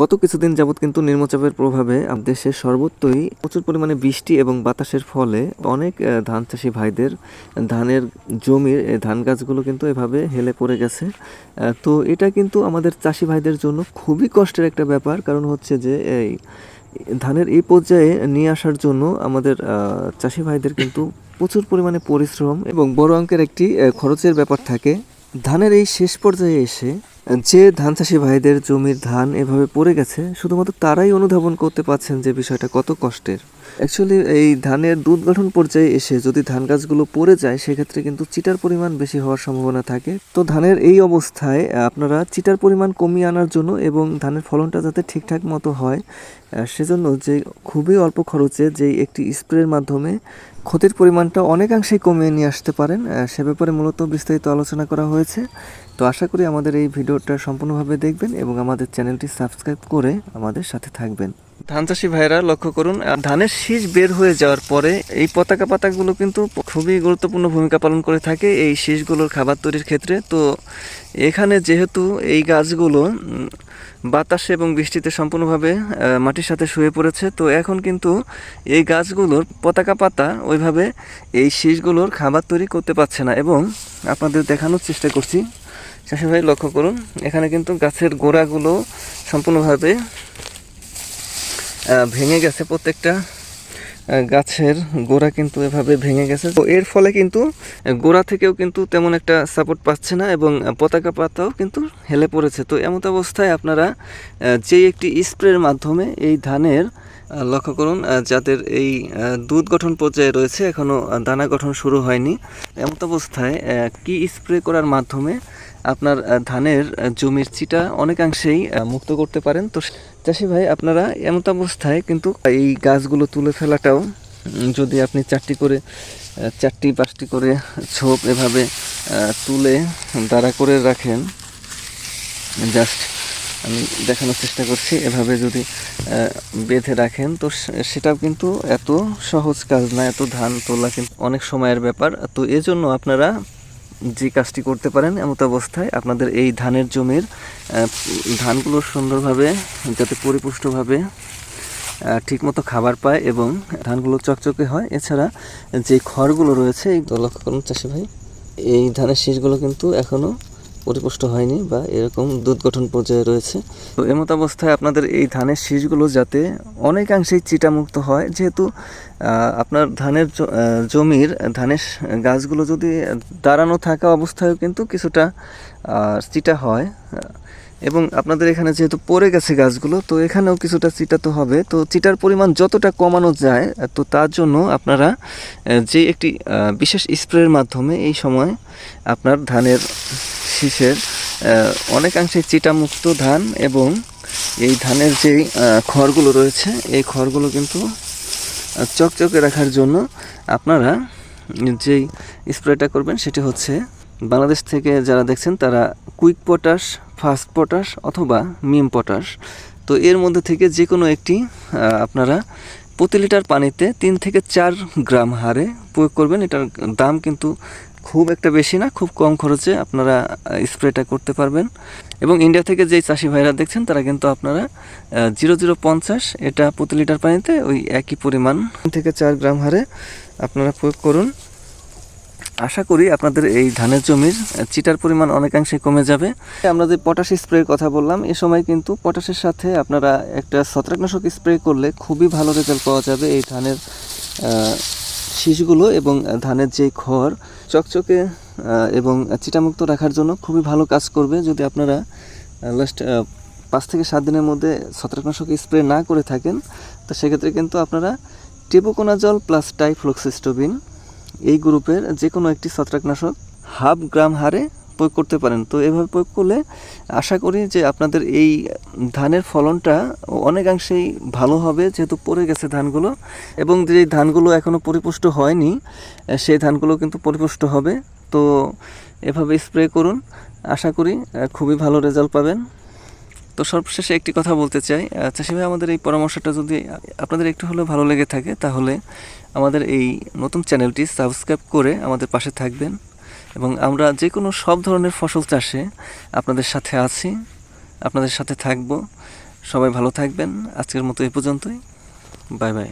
গত কিছুদিন যাবৎ কিন্তু নিম্নচাপের প্রভাবে দেশের সর্বত্রই প্রচুর পরিমাণে বৃষ্টি এবং বাতাসের ফলে অনেক ধান চাষি ভাইদের ধানের জমির ধান গাছগুলো কিন্তু এভাবে হেলে পড়ে গেছে। তো এটা কিন্তু আমাদের চাষি ভাইদের জন্য খুবই কষ্টের একটা ব্যাপার। কারণ হচ্ছে যে, এই ধানের এই পর্যায়ে নিয়ে আসার জন্য আমাদের চাষি ভাইদের কিন্তু প্রচুর পরিমাণে পরিশ্রম এবং বড় অঙ্কের একটি খরচের ব্যাপার থাকে। ধানের এই শেষ পর্যায়ে এসে যে ধান চাষি ভাইদের জমির ধান এভাবে পড়ে গেছে, শুধুমাত্র তারাই অনুধাবন করতে পারছেন যে বিষয়টা কত কষ্টের। অ্যাকচুয়ালি এই ধানের দুধ গঠন পর্যায়ে এসে যদি ধান গাছগুলো পড়ে যায়, সেক্ষেত্রে কিন্তু চিটার পরিমাণ বেশি হওয়ার সম্ভাবনা থাকে। তো ধানের এই অবস্থায় আপনারা চিটার পরিমাণ কমিয়ে আনার জন্য এবং ধানের ফলনটা যাতে ঠিকঠাক মতো হয় সেজন্য যে খুবই অল্প খরচে যে একটি স্প্রের মাধ্যমে ক্ষতির পরিমাণটা অনেকাংশেই কমিয়ে নিয়ে আসতে পারেন সে ব্যাপারে মূলত বিস্তারিত আলোচনা করা হয়েছে। তো আশা করি আমাদের এই ভিডিওটা সম্পূর্ণভাবে দেখবেন এবং আমাদের চ্যানেলটি সাবস্ক্রাইব করে আমাদের সাথে থাকবেন। ধান চাষি ভাইরা লক্ষ্য করুন ধানের শীষ বের হয়ে যাওয়ার পরে এই পতাকা পাতাগুলো কিন্তু খুবই গুরুত্বপূর্ণ ভূমিকা পালন করে থাকে এই শীষগুলোর খাবার তৈরির ক্ষেত্রে। তো এখানে যেহেতু এই গাছগুলো বাতাসে এবং বৃষ্টিতে সম্পূর্ণভাবে মাটির সাথে শুয়ে পড়েছে, তো এখন কিন্তু এই গাছগুলোর পতাকা পাতা ওইভাবে এই শীষগুলোর খাবার তৈরি করতে পারছে না এবং আপনাদের দেখানোর চেষ্টা করছি। চাষি ভাই লক্ষ্য করুন, এখানে কিন্তু গাছের গোড়াগুলো সম্পূর্ণভাবে ভেঙে গেছে প্রত্যেকটা গাছের গোড়া কিন্তু এভাবে ভেঙে গেছে। তো এর ফলে কিন্তু গোড়া থেকেও কিন্তু তেমন একটা সাপোর্ট পাচ্ছে না এবং পতাকা পাতাও কিন্তু হেলে পড়েছে। তো এমত অবস্থায় আপনারা যে একটি স্প্রের মাধ্যমে এই ধানের লক্ষ্য করুন যাদের এই দুধ গঠন পর্যায়ে রয়েছে এখনও দানা গঠন শুরু হয়নি এমত অবস্থায় কি স্প্রে করার মাধ্যমে আপনার ধানের জমির চিটা অনেকাংশেই মুক্ত করতে পারেন? তো চাষি ভাই, আপনারা এমত অবস্থায় কিন্তু এই গাছগুলো তুলে ফেলাটাও যদি আপনি চারটি করে চারটি, পাঁচটি করে ছোপ এভাবে তুলে দাঁড়া করে রাখেন, জাস্ট আমি দেখানোর চেষ্টা করছি, এভাবে যদি বেঁধে রাখেন, তো সেটাও কিন্তু এত সহজ কাজ না, এত ধান তোলা কিন্তু অনেক সময়ের ব্যাপার। তো এজন্য আপনারা যে কাজটি করতে পারেন এমত অবস্থায় আপনাদের এই ধানের জমির ধানগুলো সুন্দরভাবে, যাতে পরিপুষ্টভাবে ঠিকমতো খাবার পায় এবং ধানগুলো চকচকে হয়। এছাড়া যে খড়গুলো রয়েছে, এই লক্ষ্য করুন চাষি ভাই, এই ধানের শীষগুলো কিন্তু এখনও পরিপুষ্ট হয়নি বা এরকম দুধ গঠন পর্যায়ে রয়েছে। তো এমত অবস্থায় আপনাদের এই ধানের শীষগুলো যাতে অনেকাংশেই চিটামুক্ত হয়, যেহেতু আপনার ধানের জমির ধানের গাছগুলো যদি দাঁড়ানো থাকা অবস্থায়ও কিন্তু কিছুটা চিটা হয়। এবং আপনাদের এখানে যেহেতু পড়ে গেছে গাছগুলো, তো এখানেও কিছুটা চিটা তো হবে। তো চিটার পরিমাণ যতটা কমানো যায়, তো তার জন্য আপনারা যে একটি বিশেষ স্প্রের মাধ্যমে এই সময় আপনার ধানের শীষের অনেকাংশে চিটামুক্ত ধান এবং এই ধানের যে খড়গুলো রয়েছে, এই খড়গুলো কিন্তু চকচকে রাখার জন্য আপনারা যেই স্প্রেটা করবেন সেটি হচ্ছে বাংলাদেশ থেকে যারা দেখছেন তারা কুইক পটাশ ফাস্ট পটাশ অথবা মিম পটাশ। তো এর মধ্যে থেকে যে কোনো একটি আপনারা প্রতি লিটার পানিতে তিন থেকে চার গ্রাম হারে প্রয়োগ করবেন। এটার দাম কিন্তু খুব একটা বেশি না, খুব কম খরচে আপনারা স্প্রেটা করতে পারবেন। এবং ইন্ডিয়া থেকে যেই চাষি ভাইরা দেখছেন, তারা কিন্তু আপনারা জিরো জিরো পঞ্চাশ, এটা প্রতি লিটার পানিতে ওই একই পরিমাণ থেকে চার গ্রাম হারে আপনারা প্রয়োগ করুন। আশা করি আপনাদের এই ধানের জমির চিটার পরিমাণ অনেকাংশে কমে যাবে। আমরা যে পটাশ স্প্রের কথা বললাম, এ সময় কিন্তু পটাশের সাথে আপনারা একটা ছত্রাকনাশক স্প্রে করলে খুবই ভালো রেজাল্ট পাওয়া যাবে এই ধানের শীষগুলো এবং ধানের যে খড়, চকচকে এবং চিটামুক্ত রাখার জন্য খুবই ভালো কাজ করবে যদি আপনারা লাস্ট পাঁচ থেকে সাত দিনের মধ্যে ছত্রাকনাশক স্প্রে না করে থাকেন, তো সেক্ষেত্রে কিন্তু আপনারা টিপোকোনাজল প্লাস টাইফ্লক্সিস্টোবিন এই গ্রুপের যে কোনো একটি ছত্রাকনাশক হাফ গ্রাম হারে প্রয়োগ করতে পারেন। তো এভাবে প্রয়োগ করলে আশা করি যে আপনাদের এই ধানের ফলনটা অনেকাংশেই ভালো হবে, যেহেতু পড়ে গেছে ধানগুলো। এবং যে ধানগুলো এখনও পরিপুষ্ট হয়নি সেই ধানগুলো কিন্তু পরিপুষ্ট হবে। তো এভাবে স্প্রে করুন। আশা করি খুবই ভালো রেজাল্ট পাবেন। তো সর্বশেষে একটি কথা বলতে চাই। চাষি ভাই, আমাদের এই পরামর্শটা যদি আপনাদের একটু হলেও ভালো লেগে থাকে, তাহলে আমাদের এই নতুন চ্যানেলটি সাবস্ক্রাইব করে আমাদের পাশে থাকবেন। এবং আমরা যে কোনো সব ধরনের ফসল চাষে আপনাদের সাথে আছি, আপনাদের সাথে থাকব। সবাই ভালো থাকবেন। আজকের মতো এ পর্যন্তই। Bye bye.